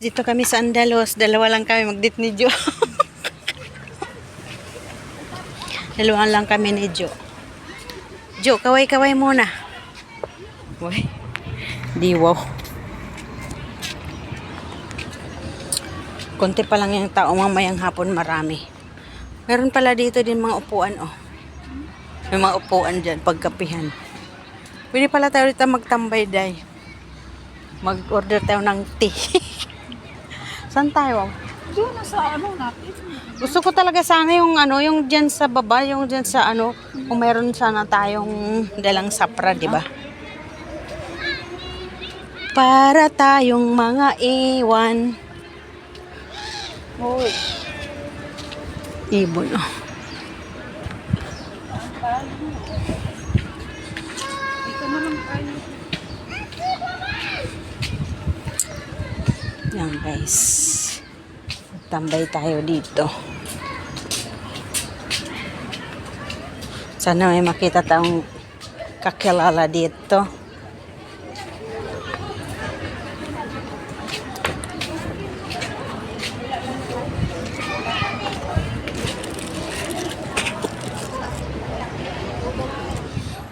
Dito kami sa Andalos. Dalawa lang kami magdit ni Jo. Dalawa lang kami ni Jo. Jo, kaway-kaway muna. Uy. Diwaw. Konti pa lang yung tao mamayang hapon marami. Meron pala dito din mga upuan oh. May mga upuan dyan, pagkapihan. Pwede pala tayo dito magtambay day. Mag-order tayo ng tea. Saan tayo? Na sa ano natin. Gusto ko talaga sana yung ano, yung diyan sa baba, yung diyan sa ano, kung meron sana tayong dalang sapra, di ba? Para tayong mga iwan. Hoy. Ibon, oh. Dito na lang tayo. Yan guys. Tambay tayo dito. Sana may makita tayong kakilala dito.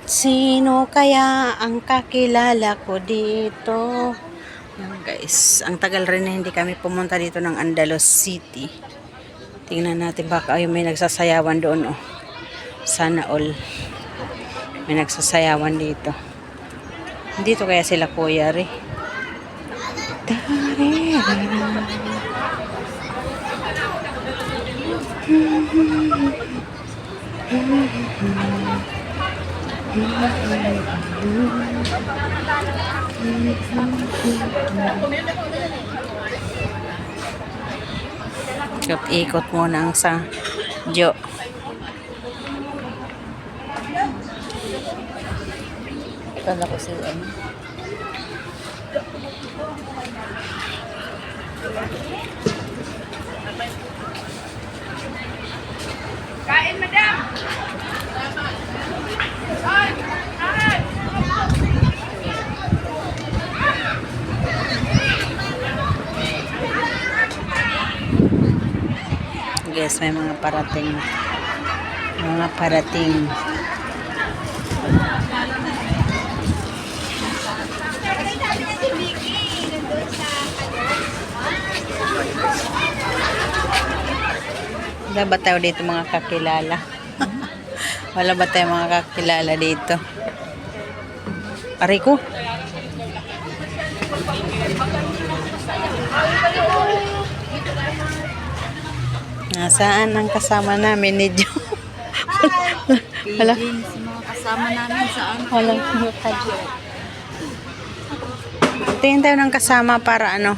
Sino kaya ang kakilala ko dito? Guys, ang tagal rin na hindi kami pumunta dito ng Andalos City. Tingnan natin baka ay may nagsasayawan doon oh. Sana all. May nagsasayawan dito. Dito kaya sila kuya re. Ikot-ikot muna ang sa Jo. Kala ko si ano. Kain, madam! May mga parating. Mga parating. Wala ba tayo dito mga kakilala? Wala ba tayo mga kakilala dito? Aray Nasaan ang kasama namin ni Jo? Wala. Mga kasama namin sa. Walang mukha dyan. Tingin tayo ng kasama para ano.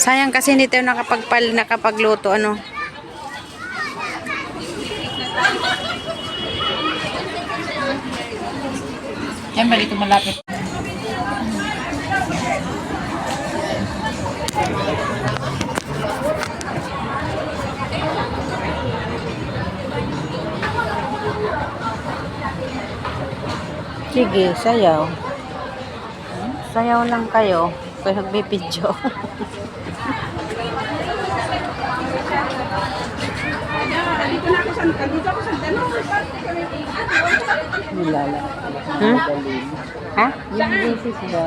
Sayang kasi hindi tayo nakapagpal, nakapagluto ano. Yan ba dito malapit? Sige, sayaw. Sayaw lang kayo. Kaya nagbibidyo. Nilala. Hmm? Ha? Yung basis ba?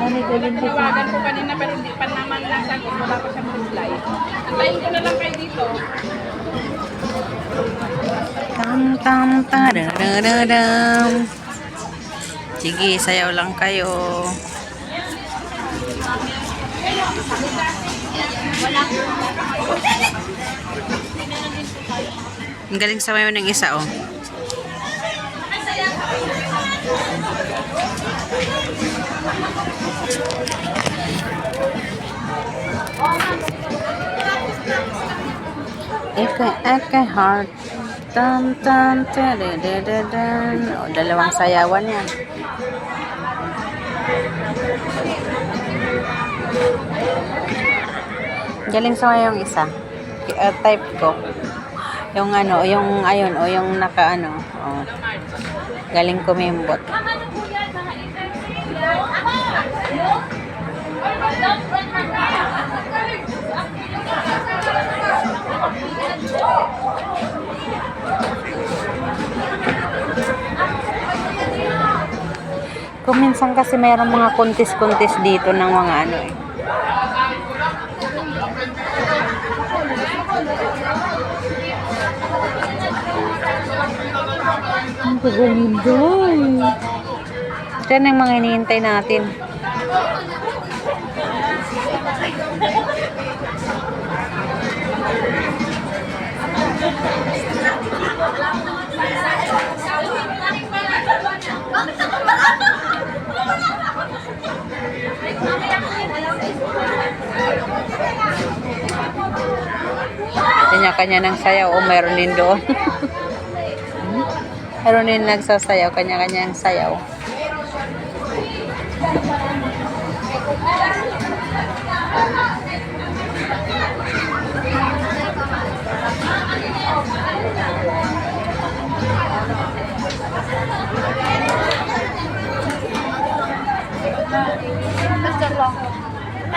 Nanigalin din Tawagan ko kanina pero hindi pa naman lang sagot. Wala pa siyang reply. Antayin ko na lang kayo dito. Tam tam tadadadam. Sige, sayaw lang kayo. Ang galing sayaw ng isa, oh. Eke, eke, heart. Tam, tam, tadadadadan. O, dalawang sayawan yan. Galing sa yung isa. Uh, type ko. Yung ano, yung ayun, o yung naka ano, oh. Galing kumimbot. Kung minsan kasi mayroong mga kuntis-kuntis dito ng mga ano eh. Ang eh. Yan ang mga hinihintay natin. Kanya-kanya ng sayaw o meron din doon. meron din nagsasayaw, kanya-kanya ng sayaw.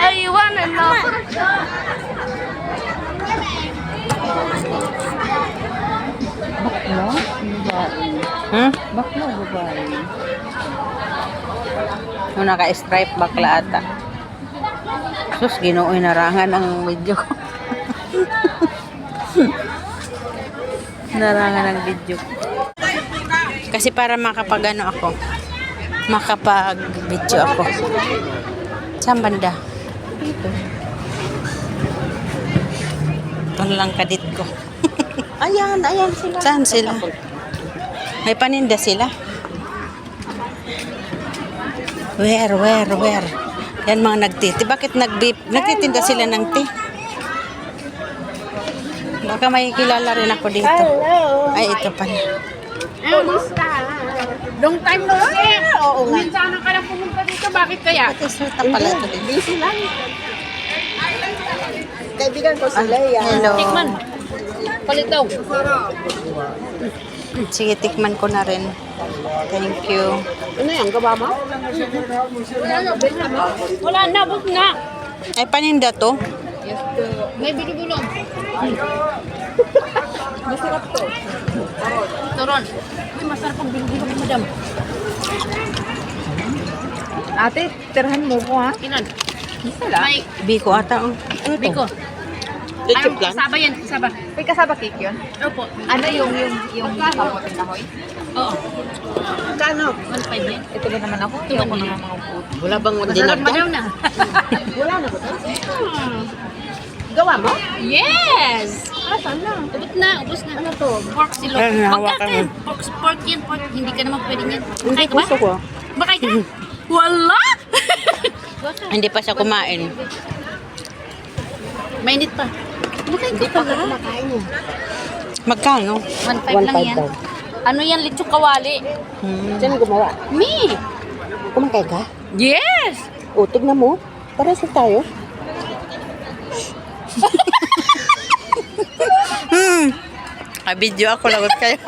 Hey, you wanna know? Bakla? Babae. Hmm? Bakla, babae. Yung naka-stripe bakla ata. Sus, ginooy narangan ang video ko. narangan ang video ko. Kasi para makapag ano ako, makapag-video ako. Saan banda? Dito. Ito lang kadit ko. Ayan, ayan sila. Saan sila? May paninda sila. Where, where, where? Yan mga nagtiti. Bakit nagbip? Nagtitinda sila ng tea? Baka may kilala rin ako dito. Hello. Ay, ito pala. Long time no see. Oo nga. Minsan ka lang pumunta dito. Bakit kaya? Ate, sweet pala ito. Busy lang. Kaibigan ko sila yan. Hello. Tikman. Palit daw. Sige, tikman ko na rin. Thank you. Ano yan, gawa mo? Wala na, bus na. Ay, paninda to? May binibulong. Masarap to. Turon. Uy, masarap ang binibulong, madam. Ate, tirahan mo ko ha. Ilan? May Biko ata. Oh. biko. Ketchup lang? Kasaba yan, kasaba. May kasaba cake yun? Opo. Ano yung, yung, yung kamote na hoy? Oo. Kano? 1.5 yan. Ito ba naman ako? Ito ba naman mga food. Wala bang Masarap, madam na. Wala na ba ito? Gawa mo? Yes! Asan na? Ubus na, ubus na. Ano to? Pork silo. Magkakain. mo. Pork, pork yan, pork. Hindi ka naman pwede yan. Makain ka ba? gusto ko. Makain ka? Wala! Hindi pa siya kumain. Mainit pa. Makain ka pa ha? Kumakain niya. Magkano? 1.5 lang yan. daw. Ano yan, lechong kawali? Hmm. Saan gumawa? Me! Kumakain ka? Yes! O, tignan mo. Para sa tayo. Hmm. video ako lagot kayo.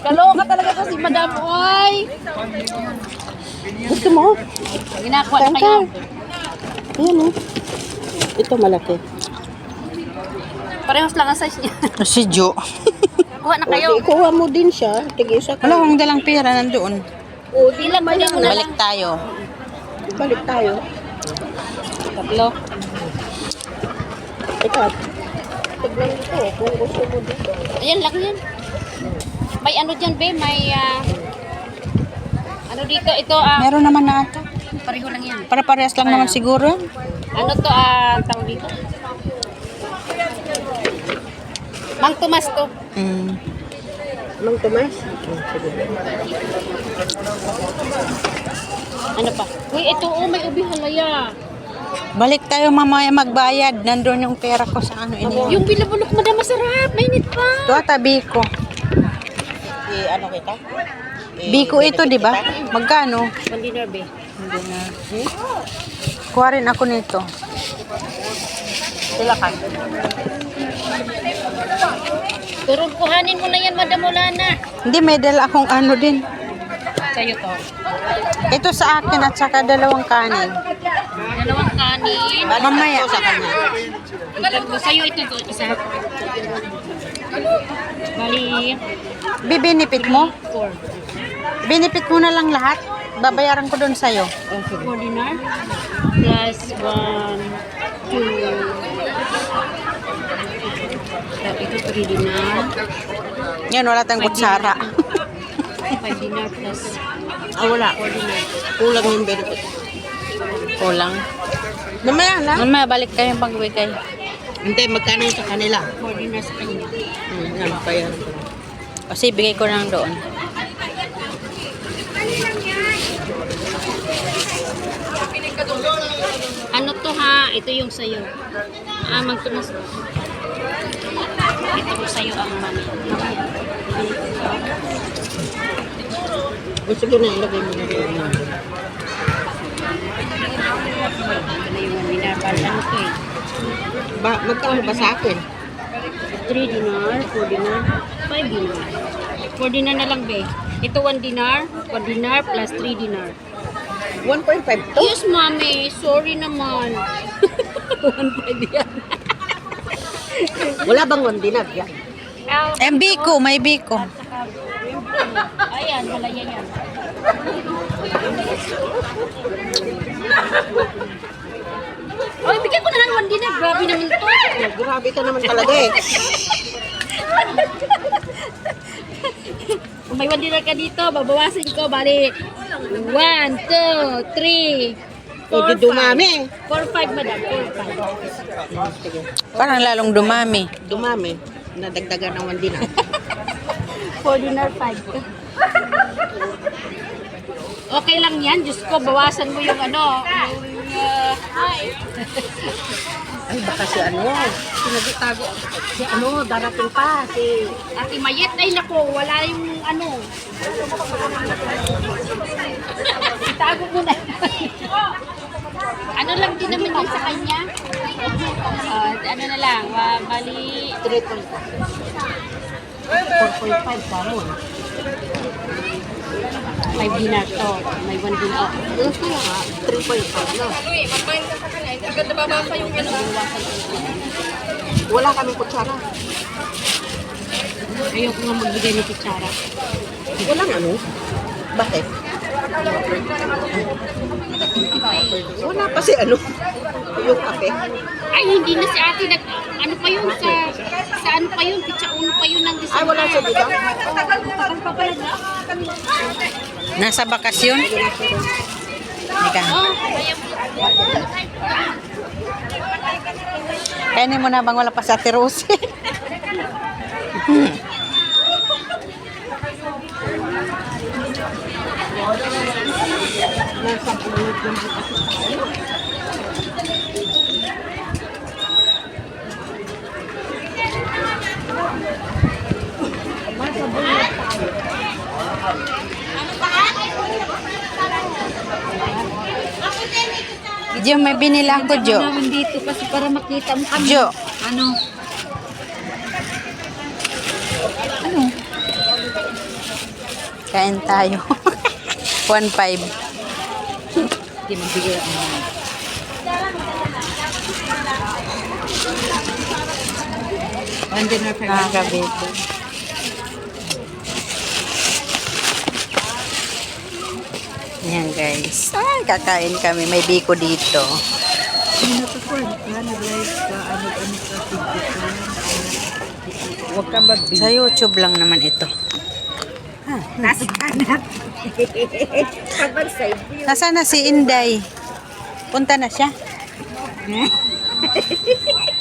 Kaloka talaga to si Madam Oy! Gusto mo? Ginakuha na kayo. ka? Ayan o. Ito malaki. Parehas lang ang size niya. si Jo. Kuha na O, kayo. di, kuha mo din siya. Tig-isa ka. Wala akong dalang pera nandoon. O, di kunin mo na Balik lang. tayo. Balik tayo. Tatlo. Ito. Tignan mo ito. Kung gusto mo dito. Ayan lang yan. May ano dyan, be? May, ah, ano dito? Ito, ah, Meron naman na ata. pareho lang yan. Para parehas lang naman siguro. Ano to, ah, tawag dito? Mang Tomas to. Hmm. Mang Tomas. Ano pa? Uy, ito, oh, may ubi halaya. Balik tayo mamaya magbayad. Nandun yung pera ko sa ano ini. Yung bilabulok mo na masarap. Mainit pa. Ito ata Biko. Eh, ano kita? Biko ito, di ba? Magkano? One dinner, be. Hindi na. Kuha rin ako nito. Sila ka. Turun kuhanin mo na yan, Madam Olana. Hindi, may dala akong ano din. Sa'yo to. Ito sa akin at saka dalawang kanin. Dalawang kanin. Mamaya. Sa kanya. Ito, sa'yo ito, isa. Bali, Bibinipit mo? four. Binipit mo na lang lahat. Babayaran ko doon sa'yo. Four dinar. Plus one, two. Ito three dinar. Yan, wala tayong kutsara. Five dinar plus Ah, wala. Kulang yung benefit. Kulang. Mamaya na. Mamaya, balik kayo pagbigay. Hindi, magkano yung sa kanila? Four dinar sa kanya. Hmm, yan, kaya. Kasi bigay ko lang doon. Ano to ha? Ito yung sa'yo. Ah, magtunas. Ito ko sa'yo ang money. O sige na, ilagay mo na rin. Ito na yung. Para ano eh. Ba, magkano ba sa akin? 3 dinar, 4 dinar, 5 dinar. 4 dinar na lang, be. Ito 1 dinar, 1 dinar plus 3 dinar. 1.5 to? Yes, mami. Sorry naman. 1.5 yan. Wala bang one dinar? Yan. Eh, biko, may biko. Ayan, wala yan yan. Oy, bigyan ko na lang 1 dinar. Grabe naman to. Grabe ka naman talaga eh. Kung may 1 dinar ka dito, babawasin ko. Bali, 1, 2, 3, O, di dumami. 4, 5, madam. 4, 5. Sige. Parang lalong dumami. Dumami. Nadagdagan ng one dinar. 4 dinar 5. Okay lang yan. Diyos ko, bawasan mo yung ano, yung, uh, Ay, baka si ano, sinagitago. Si ano, darating pa. Si, Ate Mayet, ay nako, wala yung ano. Itago mo na. ano lang din naman yun sa kanya. Ah, ano na lang, wa- bali 3.5. 4.5 ka mo. 5 dinar to. May 1 dinar. Ano kaya nga? 3.5 na. Wala kami kutsara. Ayoko nga magbigay ng kutsara. Walang ano? Bakit? Wala pa si ano? Yung kape. Ay, hindi na si ate nag... Ano pa yun sa... Sa ano pa yun? Pitsa uno pa yun ng December. Ay, wala siya dito? Nasa bakasyon? Teka. Oh. Kainin mo na bang wala pa sa Ate Rose? Nasa pulot ng bukas. Jo, may binila ko, Jo. namin dito kasi para makita mo kami. Jo. Ano? Kain tayo. 1.5. Hindi magbigay ako. One dinner per Mga kabito. Yan guys. Ay, kakain kami. May biko dito. Huwag kang mag Sa YouTube lang naman ito. Nasa kanan. Kapan side view. Nasaan na si Inday? Punta na siya?